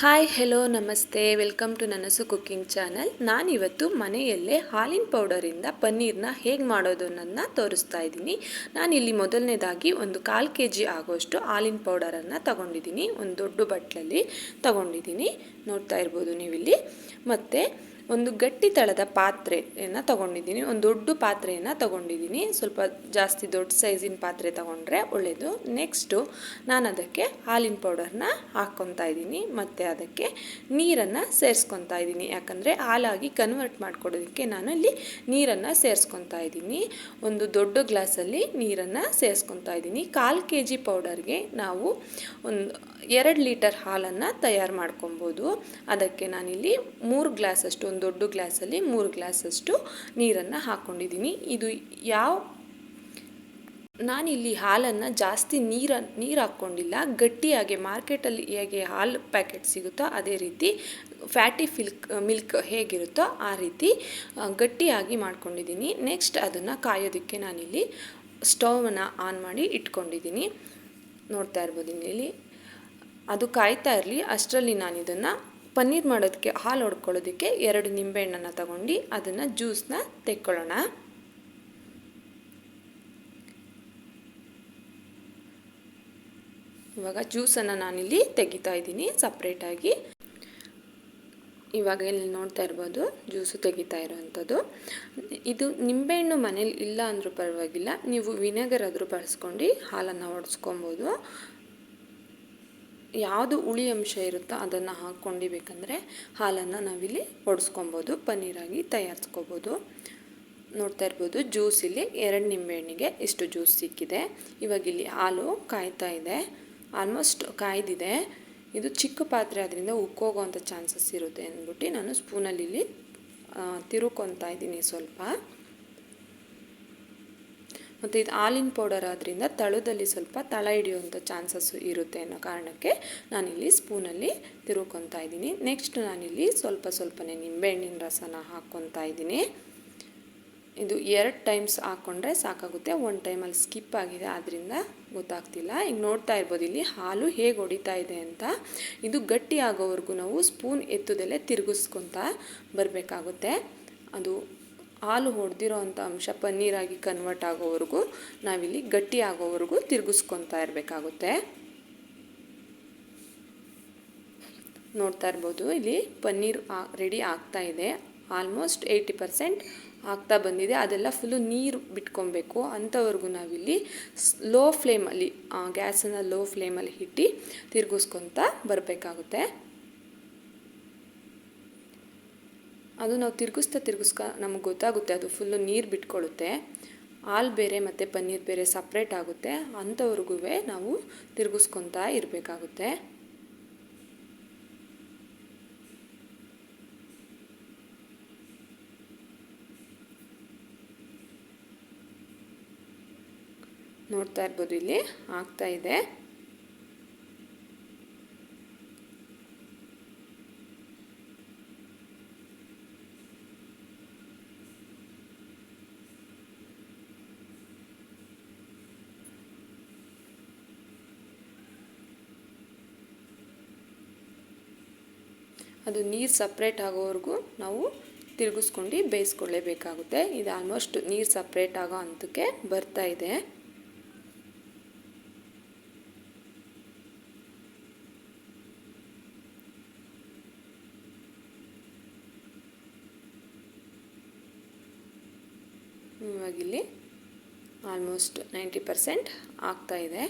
Hi hello ನಮಸ್ತೆ. Welcome to Nanasu cooking channel ನಾನಿವತ್ತು ಮನೆಯಲ್ಲೇ ಹಾಲಿನ ಪೌಡರಿಂದ ಪನ್ನೀರ್ನ ಹೇಗೆ ಮಾಡೋದು ಅನ್ನೋದನ್ನ ತೋರಿಸ್ತಾ ಇದ್ದೀನಿ. ನಾನಿಲ್ಲಿ ಮೊದಲನೇದಾಗಿ ಒಂದು ಕಾಲು ಕೆ ಜಿ ಆಗೋಷ್ಟು ಹಾಲಿನ ಪೌಡರನ್ನು ತಗೊಂಡಿದ್ದೀನಿ. ಒಂದು ದೊಡ್ಡ ಬಟ್ಲಲ್ಲಿ ತಗೊಂಡಿದ್ದೀನಿ. ನೋಡ್ತಾ ಇರ್ಬೋದು ನೀವಿಲ್ಲಿ. ಮತ್ತು ಒಂದು ಗಟ್ಟಿ ತಳದ ಪಾತ್ರೆಯನ್ನು ತಗೊಂಡಿದ್ದೀನಿ. ಒಂದು ದೊಡ್ಡ ಪಾತ್ರೆಯನ್ನು ತಗೊಂಡಿದ್ದೀನಿ. ಸ್ವಲ್ಪ ಜಾಸ್ತಿ ದೊಡ್ಡ ಸೈಜಿನ ಪಾತ್ರೆ ತಗೊಂಡ್ರೆ ಒಳ್ಳೆಯದು ನೆಕ್ಸ್ಟು ನಾನು ಅದಕ್ಕೆ ಹಾಲಿನ ಪೌಡರ್ನ ಹಾಕ್ಕೊತಾ ಇದ್ದೀನಿ. ಮತ್ತು ಅದಕ್ಕೆ ನೀರನ್ನು ಸೇರಿಸ್ಕೊತಾ ಇದ್ದೀನಿ. ಯಾಕಂದರೆ ಹಾಲಾಗಿ ಕನ್ವರ್ಟ್ ಮಾಡಿಕೊಡೋದಕ್ಕೆ ನಾನು ಇಲ್ಲಿ ನೀರನ್ನು ಸೇರಿಸ್ಕೊತಾ ಇದ್ದೀನಿ. ಒಂದು ದೊಡ್ಡ ಗ್ಲಾಸಲ್ಲಿ ನೀರನ್ನು ಸೇರಿಸ್ಕೊತಾ ಇದ್ದೀನಿ. ಕಾಲು ಕೆ ಜಿ ಪೌಡರ್ಗೆ ನಾವು ಒಂದು ಎರಡು ಲೀಟರ್ ಹಾಲನ್ನು ತಯಾರು ಮಾಡ್ಕೊಬೋದು. ಅದಕ್ಕೆ ನಾನಿಲ್ಲಿ ಮೂರು ಗ್ಲಾಸಷ್ಟು ಒಂದು ದೊಡ್ಡ ಗ್ಲಾಸಲ್ಲಿ ಮೂರು ಗ್ಲಾಸಷ್ಟು ನೀರನ್ನು ಹಾಕ್ಕೊಂಡಿದ್ದೀನಿ. ಇದು ಯಾವ ನಾನಿಲ್ಲಿ ಹಾಲನ್ನು ಜಾಸ್ತಿ ನೀರ, ನೀರು ಹಾಕ್ಕೊಂಡಿಲ್ಲ. ಗಟ್ಟಿಯಾಗಿ ಮಾರ್ಕೆಟಲ್ಲಿ ಹೇಗೆ ಹಾಲು ಪ್ಯಾಕೆಟ್ ಸಿಗುತ್ತೋ ಅದೇ ರೀತಿ ಫ್ಯಾಟಿ ಫಿಲ್ಕ್, ಮಿಲ್ಕ್ ಹೇಗಿರುತ್ತೋ ಆ ರೀತಿ ಗಟ್ಟಿಯಾಗಿ ಮಾಡ್ಕೊಂಡಿದ್ದೀನಿ. ನೆಕ್ಸ್ಟ್ ಅದನ್ನು ಕಾಯೋದಕ್ಕೆ ನಾನಿಲ್ಲಿ ಸ್ಟವನ್ನು ಆನ್ ಮಾಡಿ ಇಟ್ಕೊಂಡಿದ್ದೀನಿ. ನೋಡ್ತಾ ಇರ್ಬೋದು ಇಲ್ಲಿ ಅದು ಕಾಯ್ತಾ ಇರಲಿ. ಅಷ್ಟರಲ್ಲಿ ನಾನು ಇದನ್ನು ಪನ್ನೀರ್ ಮಾಡೋದಕ್ಕೆ ಹಾಲು ಹೊಡ್ಕೊಳ್ಳೋದಕ್ಕೆ ಎರಡು ನಿಂಬೆಹಣ್ಣನ್ನು ತಗೊಂಡು ಅದನ್ನು ಜ್ಯೂಸನ್ನ ತೆಕ್ಕೊಳ್ಳೋಣ. ಇವಾಗ ಜ್ಯೂಸನ್ನು ನಾನಿಲ್ಲಿ ತೆಗಿತಾ ಇದ್ದೀನಿ ಸಪ್ರೇಟಾಗಿ ಇವಾಗ ಇಲ್ಲಿ ನೋಡ್ತಾ ಇರ್ಬೋದು ಜ್ಯೂಸು ತೆಗಿತಾ ಇರೋವಂಥದ್ದು ಇದು ನಿಂಬೆಹಣ್ಣು ಮನೇಲಿ ಇಲ್ಲ ಅಂದರೂ ಪರವಾಗಿಲ್ಲ, ನೀವು ವಿನೆಗರ್ ಆದರೂ ಬಳಸ್ಕೊಂಡು ಹಾಲನ್ನು ಹೊಡೆಸ್ಕೊಬೋದು ಯಾವುದು ಹುಳಿ ಅಂಶ ಇರುತ್ತೋ ಅದನ್ನು ಹಾಕ್ಕೊಂಡು ಬೇಕಂದರೆ ಹಾಲನ್ನು ನಾವಿಲ್ಲಿ ಒಡಿಸ್ಕೊಬೋದು ಪನ್ನೀರಾಗಿ ತಯಾರಿಸ್ಕೋಬೋದು. ನೋಡ್ತಾ ಇರ್ಬೋದು ಜ್ಯೂಸ್ ಇಲ್ಲಿ ಎರಡು ನಿಂಬೆಹಣ್ಣಿಗೆ ಇಷ್ಟು ಜ್ಯೂಸ್ ಸಿಕ್ಕಿದೆ. ಇವಾಗ ಇಲ್ಲಿ ಹಾಲು ಕಾಯ್ತಾ ಇದೆ. ಆಲ್ಮೋಸ್ಟ್ ಕಾಯ್ದಿದೆ. ಇದು ಚಿಕ್ಕ ಪಾತ್ರೆ ಅದರಿಂದ ಉಕ್ಕೋಗೋವಂಥ ಚಾನ್ಸಸ್ ಇರುತ್ತೆ ಅಂದ್ಬಿಟ್ಟು ನಾನು ಸ್ಪೂನಲ್ಲಿ ಇಲ್ಲಿ ತಿರುಕೊತಾ ಇದ್ದೀನಿ ಸ್ವಲ್ಪ. ಮತ್ತು ಇದು ಹಾಲಿನ ಪೌಡರ್ ಆದ್ದರಿಂದ ತಳದಲ್ಲಿ ಸ್ವಲ್ಪ ತಳ ಹಿಡಿಯುವಂಥ ಚಾನ್ಸಸ್ಸು ಇರುತ್ತೆ ಅನ್ನೋ ಕಾರಣಕ್ಕೆ ನಾನಿಲ್ಲಿ ಸ್ಪೂನಲ್ಲಿ ತಿರುಕೊತಾ ಇದ್ದೀನಿ. ನೆಕ್ಸ್ಟ್ ನಾನಿಲ್ಲಿ ಸ್ವಲ್ಪ ಸ್ವಲ್ಪನೇ ನಿಂಬೆಹಣ್ಣಿನ ರಸನ ಹಾಕ್ಕೊತಾ ಇದ್ದೀನಿ. ಇದು ಎರಡು ಟೈಮ್ಸ್ ಹಾಕ್ಕೊಂಡ್ರೆ ಸಾಕಾಗುತ್ತೆ. ಒನ್ ಟೈಮಲ್ಲಿ ಸ್ಕಿಪ್ ಆಗಿದೆ ಆದ್ದರಿಂದ ಗೊತ್ತಾಗ್ತಿಲ್ಲ. ಈಗ ನೋಡ್ತಾ ಇರ್ಬೋದು, ಇಲ್ಲಿ ಹಾಲು ಹೇಗೆ ಹೊಡಿತಾ ಇದೆ ಅಂತ. ಇದು ಗಟ್ಟಿ ಆಗೋವರೆಗೂ ನಾವು ಸ್ಪೂನ್ ಎತ್ತದಲ್ಲೇ ತಿರುಗಿಸ್ಕೊತಾ ಬರಬೇಕಾಗುತ್ತೆ. ಅದು ಹಾಲು ಹೊಡೆದಿರೋ ಅಂಥ ಅಂಶ ಪನ್ನೀರಾಗಿ ಕನ್ವರ್ಟ್ ಆಗೋವರೆಗೂ ನಾವಿಲ್ಲಿ ಗಟ್ಟಿ ಆಗೋವರೆಗೂ ತಿರುಗಿಸ್ಕೊತಾ ಇರಬೇಕಾಗುತ್ತೆ. ನೋಡ್ತಾ ಇರ್ಬೋದು, ಇಲ್ಲಿ ಪನ್ನೀರ್ ರೆಡಿ ಆಗ್ತಾ ಇದೆ. ಆಲ್ಮೋಸ್ಟ್ ಏಯ್ಟಿ ಪರ್ಸೆಂಟ್ ಆಗ್ತಾ ಬಂದಿದೆ. ಅದೆಲ್ಲ ಫುಲ್ಲು ನೀರು ಬಿಟ್ಕೊಬೇಕು ಅಂಥವ್ರಿಗೂ ನಾವಿಲ್ಲಿ ಲೋ ಫ್ಲೇಮಲ್ಲಿ ಗ್ಯಾಸನ್ನು ಲೋ ಫ್ಲೇಮಲ್ಲಿ ಇಟ್ಟು ತಿರುಗಿಸ್ಕೊತಾ ಬರಬೇಕಾಗುತ್ತೆ. ಅದು ನಾವು ತಿರುಗಿಸ್ತಾ ತಿರುಗಿಸ್ಕ ನಮಗೆ ಗೊತ್ತಾಗುತ್ತೆ, ಅದು ಫುಲ್ಲು ನೀರು ಬಿಟ್ಕೊಳ್ಳುತ್ತೆ ಹಾಲು ಬೇರೆ ಮತ್ತು ಪನ್ನೀರ್ ಬೇರೆ ಸಪ್ರೇಟ್ ಆಗುತ್ತೆ. ಅಂಥವ್ರಿಗೂ ನಾವು ತಿರುಗಿಸ್ಕೊತಾ ಇರಬೇಕಾಗುತ್ತೆ. ನೋಡ್ತಾ ಇರ್ಬೋದು ಇಲ್ಲಿ, ಆಗ್ತಾ ಇದೆ. ಅದು ನೀರು ಸಪ್ರೇಟ್ ಆಗೋವರೆಗೂ ನಾವು ತಿರುಗಿಸ್ಕೊಂಡು ಬೇಯಿಸ್ಕೊಳ್ಳೇಬೇಕಾಗುತ್ತೆ. ಇದು ಆಲ್ಮೋಸ್ಟ್ ನೀರು ಸಪ್ರೇಟ್ ಆಗೋ ಹಂತಕ್ಕೆ ಬರ್ತಾ ಇದೆ. ಇವಾಗಿಲ್ಲಿ ಆಲ್ಮೋಸ್ಟ್ ನೈಂಟಿ ಪರ್ಸೆಂಟ್ ಆಗ್ತಾಯಿದೆ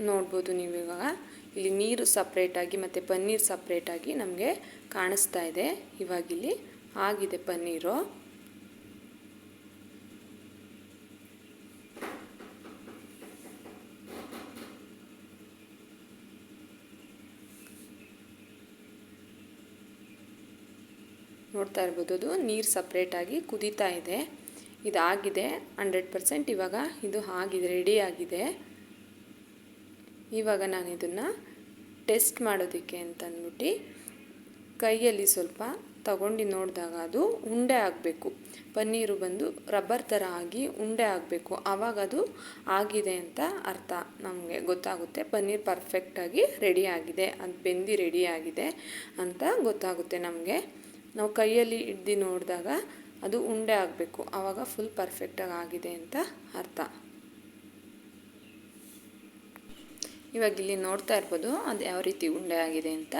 ನೋಡ್ಬೋದು ನೀವು ಇವಾಗ ಇಲ್ಲಿ ನೀರು ಸಪ್ರೇಟಾಗಿ ಮತ್ತು ಪನ್ನೀರ್ ಸಪ್ರೇಟಾಗಿ ನಮಗೆ ಕಾಣಿಸ್ತಾ ಇದೆ. ಇವಾಗಿಲ್ಲಿ ಆಗಿದೆ ಪನ್ನೀರು. ನೋಡ್ತಾ ಇರ್ಬೋದು ಅದು. ನೀರು ಸಪ್ರೇಟಾಗಿ ಕುದೀತಾ ಇದೆ. ಇದಾಗಿದೆ ಹಂಡ್ರೆಡ್ ಪರ್ಸೆಂಟ್. ಇವಾಗ ಇದು ಆಗಿದೆ, ರೆಡಿ ಆಗಿದೆ. ಇವಾಗ ನಾನು ಇದನ್ನು ಟೆಸ್ಟ್ ಮಾಡೋದಕ್ಕೆ ಅಂತಂದ್ಬಿಟ್ಟು ಕೈಯಲ್ಲಿ ಸ್ವಲ್ಪ ತಗೊಂಡು ನೋಡಿದಾಗ ಅದು ಉಂಡೆ ಆಗಬೇಕು. ಪನ್ನೀರು ಬಂದು ರಬ್ಬರ್ ಥರ ಆಗಿ ಉಂಡೆ ಆಗಬೇಕು. ಆವಾಗ ಅದು ಆಗಿದೆ ಅಂತ ಅರ್ಥ. ನಮಗೆ ಗೊತ್ತಾಗುತ್ತೆ. ಪನ್ನೀರ್ ಪರ್ಫೆಕ್ಟಾಗಿ ರೆಡಿ ಆಗಿದೆ. ಅದು ಬೆಂದಿ ರೆಡಿ ಆಗಿದೆ ಅಂತ ಗೊತ್ತಾಗುತ್ತೆ ನಮಗೆ. ನಾವು ಕೈಯಲ್ಲಿ ಹಿಡ್ದು ನೋಡಿದಾಗ ಅದು ಉಂಡೆ ಆಗಬೇಕು. ಆವಾಗ ಫುಲ್ ಪರ್ಫೆಕ್ಟಾಗಿ ಆಗಿದೆ ಅಂತ ಅರ್ಥ. ಇವಾಗ ಇಲ್ಲಿ ನೋಡ್ತಾ ಇರ್ಬೋದು ಅದು ಯಾವ ರೀತಿ ಉಂಡೆ ಆಗಿದೆ ಅಂತ.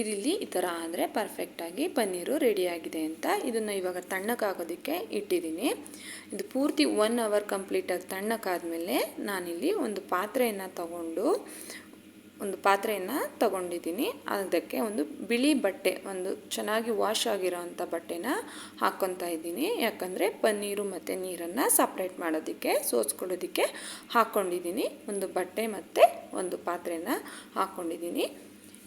ಇದಿಲ್ಲಿ ಈ ಥರ ಆದರೆ ಪರ್ಫೆಕ್ಟಾಗಿ ಪನ್ನೀರು ರೆಡಿಯಾಗಿದೆ ಅಂತ. ಇದನ್ನು ಇವಾಗ ತಣ್ಣಕ್ಕಾಗೋದಕ್ಕೆ ಇಟ್ಟಿದ್ದೀನಿ. ಇದು ಪೂರ್ತಿ ಒನ್ ಅವರ್ ಕಂಪ್ಲೀಟಾಗಿ ತಣ್ಣಕ್ಕಾದಮೇಲೆ ನಾನಿಲ್ಲಿ ಒಂದು ಪಾತ್ರೆಯನ್ನು ತಗೊಂಡು ಒಂದು ಪಾತ್ರೆಯನ್ನು ತಗೊಂಡಿದ್ದೀನಿ. ಅದಕ್ಕೆ ಒಂದು ಬಿಳಿ ಬಟ್ಟೆ, ಒಂದು ಚೆನ್ನಾಗಿ ವಾಶ್ ಆಗಿರೋ ಅಂಥ ಬಟ್ಟೆನ ಹಾಕ್ಕೊತಾ ಇದ್ದೀನಿ. ಯಾಕಂದರೆ ಪನ್ನೀರು ಮತ್ತು ನೀರನ್ನು ಸಪ್ರೇಟ್ ಮಾಡೋದಕ್ಕೆ ಸೋಸ್ಕೊಡೋದಕ್ಕೆ ಹಾಕ್ಕೊಂಡಿದ್ದೀನಿ. ಒಂದು ಬಟ್ಟೆ ಮತ್ತು ಒಂದು ಪಾತ್ರೆನ ಹಾಕ್ಕೊಂಡಿದ್ದೀನಿ.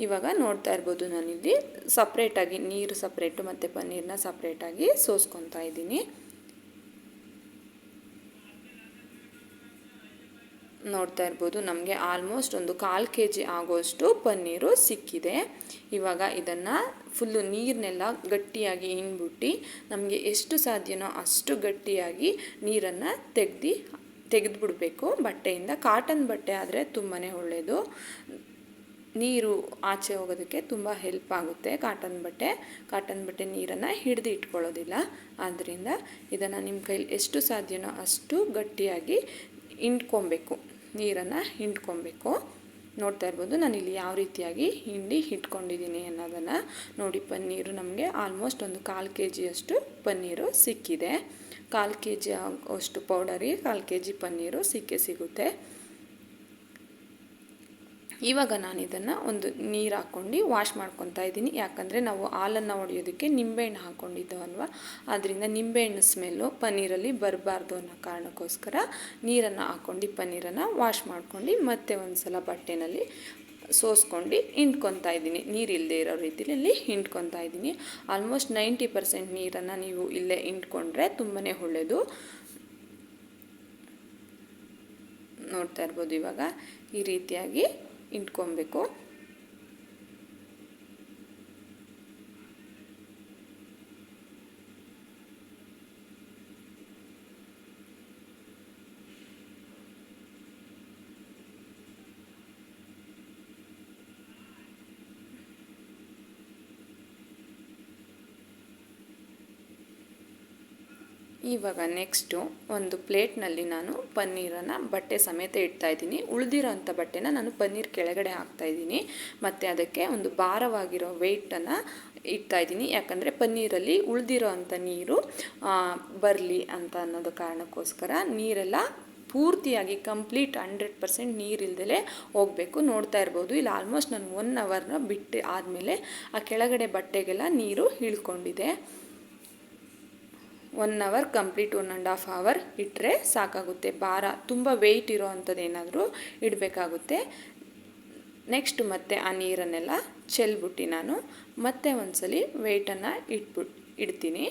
ಇವಾಗ ನೋಡ್ತಾ ಇರ್ಬೋದು ನಾನಿಲ್ಲಿ ಸಪ್ರೇಟಾಗಿ ನೀರು ಸಪ್ರೇಟು ಮತ್ತು ಪನ್ನೀರನ್ನ ಸಪ್ರೇಟಾಗಿ ಸೋಸ್ಕೊತಾ ಇದ್ದೀನಿ. ನೋಡ್ತಾ ಇರ್ಬೋದು. ನಮಗೆ ಆಲ್ಮೋಸ್ಟ್ ಒಂದು ಕಾಲು ಕೆ ಜಿ ಆಗೋಷ್ಟು ಪನ್ನೀರು ಸಿಕ್ಕಿದೆ. ಇವಾಗ ಇದನ್ನು ಫುಲ್ಲು ನೀರನ್ನೆಲ್ಲ ಗಟ್ಟಿಯಾಗಿ ಹಿಂಡ್ಬಿಟ್ಟು ನಮಗೆ ಎಷ್ಟು ಸಾಧ್ಯನೋ ಅಷ್ಟು ಗಟ್ಟಿಯಾಗಿ ನೀರನ್ನು ತೆಗ್ದು, ತೆಗೆದುಬಿಡಬೇಕು. ಬಟ್ಟೆಯಿಂದ ಕಾಟನ್ ಬಟ್ಟೆ ಆದರೆ ತುಂಬಾ ಒಳ್ಳೆಯದು ನೀರು ಆಚೆ ಹೋಗೋದಕ್ಕೆ ತುಂಬ ಹೆಲ್ಪ್ ಆಗುತ್ತೆ ಕಾಟನ್ ಬಟ್ಟೆ. ಕಾಟನ್ ಬಟ್ಟೆ ನೀರನ್ನು ಹಿಡಿದು ಇಟ್ಕೊಳ್ಳೋದಿಲ್ಲ. ಆದ್ದರಿಂದ ಇದನ್ನು ನಿಮ್ಮ ಕೈಲಿ ಎಷ್ಟು ಸಾಧ್ಯನೋ ಅಷ್ಟು ಗಟ್ಟಿಯಾಗಿ ಹಿಂಡ್ಕೊಬೇಕು. ನೀರನ್ನು ಹಿಂಡ್ಕೊಬೇಕು. ನೋಡ್ತಾ ಇರ್ಬೋದು ಇಲ್ಲಿ ಯಾವ ರೀತಿಯಾಗಿ ಹಿಂಡಿ ಇಟ್ಕೊಂಡಿದ್ದೀನಿ ಅನ್ನೋದನ್ನು ನೋಡಿ ಪನ್ನೀರು. ನಮಗೆ ಆಲ್ಮೋಸ್ಟ್ ಒಂದು ಕಾಲು ಕೆ ಜಿಯಷ್ಟು ಪನ್ನೀರು ಸಿಕ್ಕಿದೆ. ಕಾಲು ಕೆ ಜಿ ಅಷ್ಟು ಪೌಡರಿಗೆ ಕಾಲು ಕೆ ಜಿ ಪನ್ನೀರು ಸಿಕ್ಕೇ ಸಿಗುತ್ತೆ. ಇವಾಗ ನಾನು ಇದನ್ನು ಒಂದು ನೀರು ಹಾಕ್ಕೊಂಡು ವಾಶ್ ಮಾಡ್ಕೊತಾ ಇದ್ದೀನಿ. ಯಾಕಂದರೆ ನಾವು ಹಾಲನ್ನು ಹೊಡೆಯೋದಕ್ಕೆ ನಿಂಬೆಹಣ್ಣು ಹಾಕ್ಕೊಂಡಿದ್ದವಲ್ವ ಆದ್ದರಿಂದ ನಿಂಬೆಹಣ್ಣು ಸ್ಮೆಲ್ಲು ಪನ್ನೀರಲ್ಲಿ ಬರಬಾರ್ದು ಅನ್ನೋ ಕಾರಣಕ್ಕೋಸ್ಕರ ನೀರನ್ನು ಹಾಕ್ಕೊಂಡು ಪನ್ನೀರನ್ನು ವಾಶ್ ಮಾಡ್ಕೊಂಡು ಮತ್ತೆ ಒಂದು ಸಲ ಬಟ್ಟೆನಲ್ಲಿ ಸೋಸ್ಕೊಂಡು ಹಿಂಡ್ಕೊತಾ ಇದ್ದೀನಿ. ನೀರು ಇಲ್ಲದೆ ಇರೋ ರೀತಿಯಲ್ಲಿ ಹಿಂಡ್ಕೊತಾ ಇದ್ದೀನಿ. ಆಲ್ಮೋಸ್ಟ್ ನೈಂಟಿ ಪರ್ಸೆಂಟ್ ನೀರನ್ನು ನೀವು ಇಲ್ಲೇ ಹಿಂಡ್ಕೊಂಡ್ರೆ ತುಂಬಾ ಒಳ್ಳೆಯದು ನೋಡ್ತಾ ಇರ್ಬೋದು ಇವಾಗ ಈ ರೀತಿಯಾಗಿ ಇಟ್ಕೊಬೇಕು. ಇವಾಗ ನೆಕ್ಸ್ಟು ಒಂದು ಪ್ಲೇಟ್ನಲ್ಲಿ ನಾನು ಪನ್ನೀರನ್ನು ಬಟ್ಟೆ ಸಮೇತ ಇಡ್ತಾಯಿದ್ದೀನಿ ಉಳಿದಿರೋ ಅಂಥ ಬಟ್ಟೆನ ನಾನು ಪನ್ನೀರ್ ಕೆಳಗಡೆ ಹಾಕ್ತಾಯಿದ್ದೀನಿ ಮತ್ತು ಅದಕ್ಕೆ ಒಂದು ಭಾರವಾಗಿರೋ ವೆಯ್ಟನ್ನು ಇಡ್ತಾಯಿದ್ದೀನಿ ಯಾಕಂದರೆ ಪನ್ನೀರಲ್ಲಿ ಉಳಿದಿರೋ ಅಂಥ ನೀರು ಬರಲಿ ಅಂತ ಅನ್ನೋದು ಕಾರಣಕ್ಕೋಸ್ಕರ ನೀರೆಲ್ಲ ಪೂರ್ತಿಯಾಗಿ ಕಂಪ್ಲೀಟ್ ಹಂಡ್ರೆಡ್ ಪರ್ಸೆಂಟ್ ನೀರಿಲ್ದಲೇ ಹೋಗಬೇಕು ನೋಡ್ತಾ ಇರ್ಬೋದು. ಇಲ್ಲಿ ಆಲ್ಮೋಸ್ಟ್ ನಾನು ಒನ್ ಅವರ್ನ ಬಿಟ್ಟು ಆದಮೇಲೆ ಆ ಕೆಳಗಡೆ ಬಟ್ಟೆಗೆಲ್ಲ ನೀರು ಇಳ್ಕೊಂಡಿದೆ. One hour complete one and half hour ಇಟ್ಟರೆ ಸಾಕಾಗುತ್ತೆ. ಭಾರ, ತುಂಬ ವೆಯ್ಟ್ ಇರೋ ಅಂಥದ್ದು ಏನಾದರೂ ಇಡಬೇಕಾಗುತ್ತೆ. ನೆಕ್ಸ್ಟ್ ಮತ್ತೆ ಆ ನೀರನ್ನೆಲ್ಲ ಚೆಲ್ಬಿಟ್ಟು ನಾನು ಮತ್ತೆ ಒಂದ್ಸಲಿ ವೆಯ್ಟನ್ನು ಇಟ್ಬಿಟ್, ಇಡ್ತೀನಿ.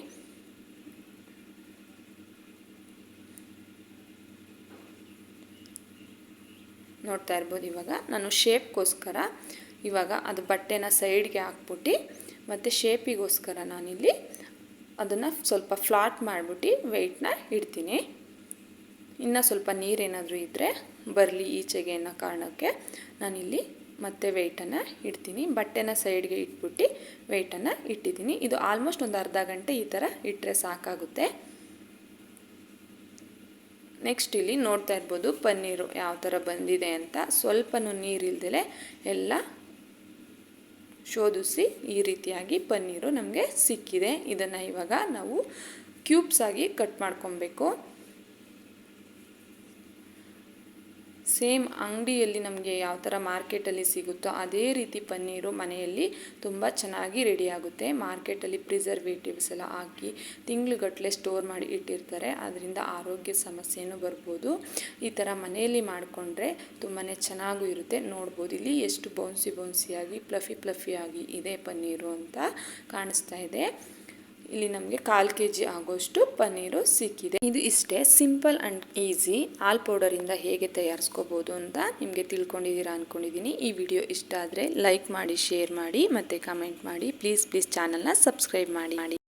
ನೋಡ್ತಾ ಇರ್ಬೋದು ಇವಾಗ. ನಾನು ಶೇಪ್ಗೋಸ್ಕರ ಇವಾಗ ಅದು ಬಟ್ಟೆನ ಸೈಡ್ಗೆ ಹಾಕ್ಬಿಟ್ಟು ಮತ್ತು ಶೇಪಿಗೋಸ್ಕರ ನಾನಿಲ್ಲಿ ಅದನ್ನು ಸ್ವಲ್ಪ ಫ್ಲಾಟ್ ಮಾಡಿಬಿಟ್ಟು ವೆಯ್ಟ್ನ ಇಡ್ತೀನಿ. ಇನ್ನು ಸ್ವಲ್ಪ ನೀರೇನಾದರೂ ಇದ್ದರೆ ಬರಲಿ ಈಚೆಗೆ ಅನ್ನೋ ಕಾರಣಕ್ಕೆ ನಾನಿಲ್ಲಿ ಮತ್ತೆ ವೆಯ್ಟನ್ನು ಇಡ್ತೀನಿ. ಬಟ್ಟೆನ ಸೈಡ್ಗೆ ಇಟ್ಬಿಟ್ಟು ವೆಯ್ಟನ್ನು ಇಟ್ಟಿದ್ದೀನಿ. ಇದು ಆಲ್ಮೋಸ್ಟ್ ಒಂದು ಅರ್ಧ ಗಂಟೆ ಈ ಥರ ಇಟ್ಟರೆ ಸಾಕಾಗುತ್ತೆ. ನೆಕ್ಸ್ಟ್ ಇಲ್ಲಿ ನೋಡ್ತಾ ಇರ್ಬೋದು ಪನ್ನೀರು ಯಾವ ಥರ ಬಂದಿದೆ ಅಂತ. ಸ್ವಲ್ಪನೂ ನೀರಿಲ್ದಲೆ ಎಲ್ಲ ಶೋಧಿಸಿ ಈ ರೀತಿಯಾಗಿ ಪನ್ನೀರು ನಮಗೆ ಸಿಕ್ಕಿದೆ. ಇದನ್ನು ಇವಾಗ ನಾವು ಕ್ಯೂಬ್ಸ್ ಆಗಿ ಕಟ್ ಮಾಡ್ಕೊಬೇಕು. ಸೇಮ್ ಅಂಗಡಿಯಲ್ಲಿ ನಮಗೆ ಯಾವ ಥರ ಮಾರ್ಕೆಟಲ್ಲಿ ಸಿಗುತ್ತೋ ಅದೇ ರೀತಿ ಪನ್ನೀರು ಮನೆಯಲ್ಲಿ ತುಂಬ ಚೆನ್ನಾಗಿ ರೆಡಿಯಾಗುತ್ತೆ. ಮಾರ್ಕೆಟಲ್ಲಿ ಪ್ರಿಸರ್ವೇಟಿವ್ಸ್ ಎಲ್ಲ ಹಾಕಿ ತಿಂಗಳುಗಟ್ಟಲೆ ಸ್ಟೋರ್ ಮಾಡಿ ಇಟ್ಟಿರ್ತಾರೆ. ಅದರಿಂದ ಆರೋಗ್ಯ ಸಮಸ್ಯೆನೂ ಬರ್ಬೋದು. ಈ ಥರ ಮನೆಯಲ್ಲಿ ಮಾಡಿಕೊಂಡ್ರೆ ತುಂಬಾ ಚೆನ್ನಾಗೂ ಇರುತ್ತೆ. ನೋಡ್ಬೋದು. ಇಲ್ಲಿ ಎಷ್ಟು ಬೌನ್ಸಿ ಬೌನ್ಸಿಯಾಗಿ ಪ್ಲಫಿ ಪ್ಲಫಿಯಾಗಿ ಇದೆ ಪನ್ನೀರು ಅಂತ ಕಾಣಿಸ್ತಾ ಇದೆ. ಇಲ್ಲಿ ನಮಗೆ ಕಾಲು ಕೆ ಜಿ ಆಗೋಷ್ಟು ಪನ್ನೀರು ಸಿಕ್ಕಿದೆ. ಇದು ಇಷ್ಟೇ ಸಿಂಪಲ್ ಅಂಡ್ ಈಸಿ. ಹಾಲ್ ಪೌಡರಿಂದ ಹೇಗೆ ತಯಾರಿಸ್ಕೋಬೋದು ಅಂತ ನಿಮಗೆ ತಿಳ್ಕೊಂಡಿದ್ದೀರಾ ಅಂದ್ಕೊಂಡಿದ್ದೀನಿ ಈ ವಿಡಿಯೋ ಇಷ್ಟ ಆದರೆ ಲೈಕ್ ಮಾಡಿ, ಶೇರ್ ಮಾಡಿ ಮತ್ತು ಕಮೆಂಟ್ ಮಾಡಿ. ಪ್ಲೀಸ್ ಪ್ಲೀಸ್ ಚಾನಲ್ನ ಸಬ್ಸ್ಕ್ರೈಬ್ ಮಾಡಿ ಮಾಡಿ.